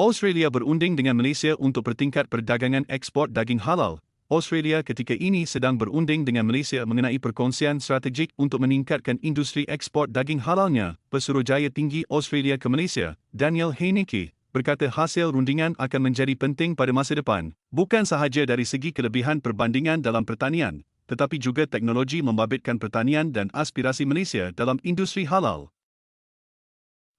Australia berunding dengan Malaysia untuk pertingkat perdagangan ekspor daging halal. Australia ketika ini sedang berunding dengan Malaysia mengenai perkongsian strategik untuk meningkatkan industri ekspor daging halalnya. Pesuruhjaya tinggi Australia ke Malaysia, Daniel Heineke, berkata hasil rundingan akan menjadi penting pada masa depan, bukan sahaja dari segi kelebihan perbandingan dalam pertanian, tetapi juga teknologi membabitkan pertanian dan aspirasi Malaysia dalam industri halal.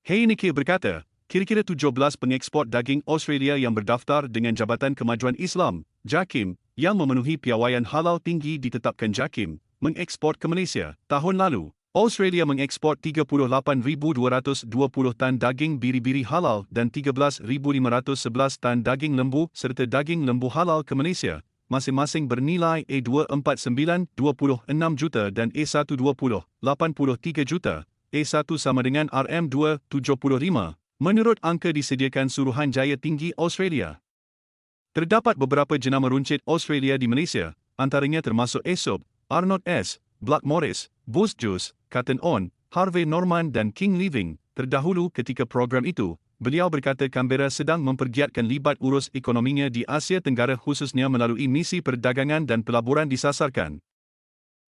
Heineke berkata, kira-kira 17 pengeksport daging Australia yang berdaftar dengan Jabatan Kemajuan Islam, JAKIM, yang memenuhi piawaian halal tinggi ditetapkan JAKIM, mengeksport ke Malaysia tahun lalu. Australia mengeksport 38,220 tan daging biri-biri halal dan 13,511 tan daging lembu serta daging lembu halal ke Malaysia, masing-masing bernilai A249 26 juta dan A120 83 juta, A1 sama dengan RM2 75 menurut angka disediakan Suruhanjaya Tinggi Australia. Terdapat beberapa jenama runcit Australia di Malaysia, antaranya termasuk Aesop, Arnold S., Black Morris, Boost Juice, Cotton On, Harvey Norman dan King Living. Terdahulu ketika program itu, beliau berkata Canberra sedang mempergiatkan libat urus ekonominya di Asia Tenggara khususnya melalui misi perdagangan dan pelaburan disasarkan.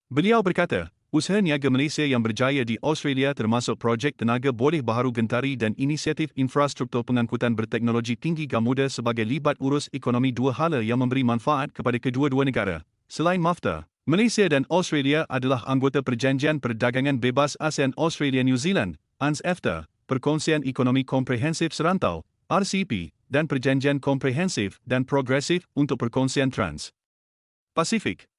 Beliau berkata, Usaha niaga Malaysia yang berjaya di Australia termasuk projek tenaga boleh baharu gentari dan inisiatif infrastruktur pengangkutan berteknologi tinggi Gamuda sebagai libat urus ekonomi dua hala yang memberi manfaat kepada kedua-dua negara. Selain MAFTA, Malaysia dan Australia adalah anggota Perjanjian Perdagangan Bebas ASEAN Australia New Zealand, ANZ-EFTA, Perkongsian Ekonomi Komprehensif Serantau, RCP, dan Perjanjian Komprehensif dan Progresif untuk Perkongsian Trans. Pasifik